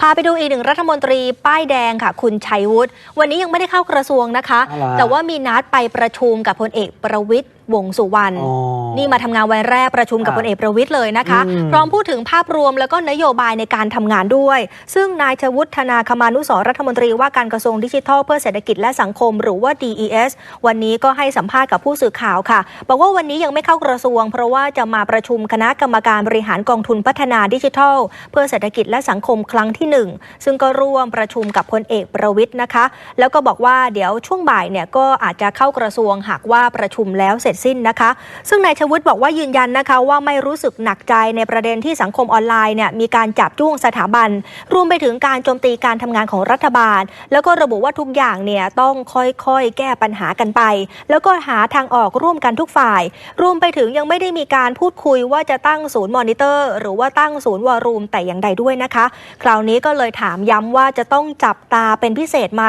พาไปดูอีกหนึ่งรัฐมนตรีป้ายแดงค่ะ คุณชัยวุฒิวันนี้ยังไม่ได้เข้ากระทรวงนะคะอ๋อเหรอแต่ว่ามีนัดไปประชุมกับพลเอกประวิตยวงษ์สุวรรณอ๋อ นี่มาทำงานวันแรกประชุมกับอ่าพลเอกประวิตยเลยนะคะอืมพร้อมพูดถึงภาพรวมแล้วก็นโยบายในการทำงานด้วย ซึ่งนายชวุฒิธนาคมานุสรณ์รัฐมนตรีว่าการกระทรวงดิจิทัล เพื่อเศรษฐกิจและสังคมหรือว่า DES วันนี้ก็ให้สัมภาษณ์กับผู้สื่อข่าวค่ะ บอกว่าวันนี้ยังไม่เข้ากระทรวง เพราะว่าจะมาประชุมคณะกรรมการบริหารกองทุนพัฒนาดิจิทัล เพื่อเศรษฐกิจและสังคมครั้งที่หนึ่งซึ่งก็ร่วมประชุมกับพลเอกประวิทย์นะคะ แล้วก็บอกว่าเดี๋ยวช่วงบ่ายเนี่ยก็อาจจะเข้ากระทรวงหากว่าประชุมแล้วเสร็จสิ้นนะคะ ซึ่งนายชวุฒิบอกว่ายืนยันนะคะว่าไม่รู้สึกหนักใจในประเด็นที่สังคมออนไลน์เนี่ยมีการจับจ้วงสถาบัน รวมไปถึงการโจมตีการทำงานของรัฐบาล แล้วก็ระบุว่าทุกอย่างเนี่ยต้องค่อยๆ แก้ปัญหากันไป แล้วก็หาทางออกร่วมกันทุกฝ่าย รวมไปถึงยังไม่ได้มีการพูดคุยว่าจะตั้งศูนย์มอนิเตอร์ หรือว่าตั้งศูนย์วอรูมแต่อย่างใดด้วยนะคะ คราวนี้ก็เลยถามย้ำว่าจะต้องจับตาเป็นพิเศษไหม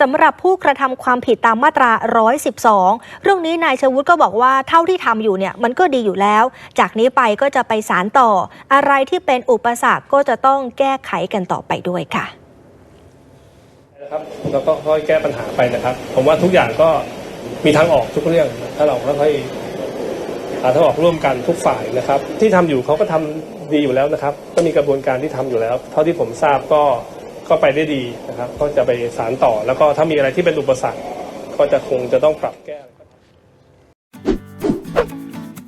สำหรับผู้กระทำความผิดตามมาตรา 112 เรื่องนี้นายชวุฒิก็บอกว่าเท่าที่ทำอยู่เนี่ยมันก็ดีอยู่แล้ว จากนี้ไปก็จะไปสารต่อ อะไรที่เป็นอุปสรรคก็จะต้องแก้ไขกันต่อไปด้วยค่ะนะครับเราก็ค่อยแก้ปัญหาไปนะครับ ผมว่าทุกอย่างก็มีทางออกทุกเรื่อง ถ้าเราค่อยหาทางออกร่วมกันทุกฝ่ายนะครับ ที่ทำอยู่เขาก็ทำดีอยู่แล้วนะครับ ก็มีกระบวนการที่ทำอยู่แล้ว เท่าที่ผมทราบก็ก็ไปได้ดีนะครับ ก็จะไปสารต่อแล้วก็ถ้ามีอะไรที่เป็นอุปสรรค ก็จะคงจะต้องปรับแก้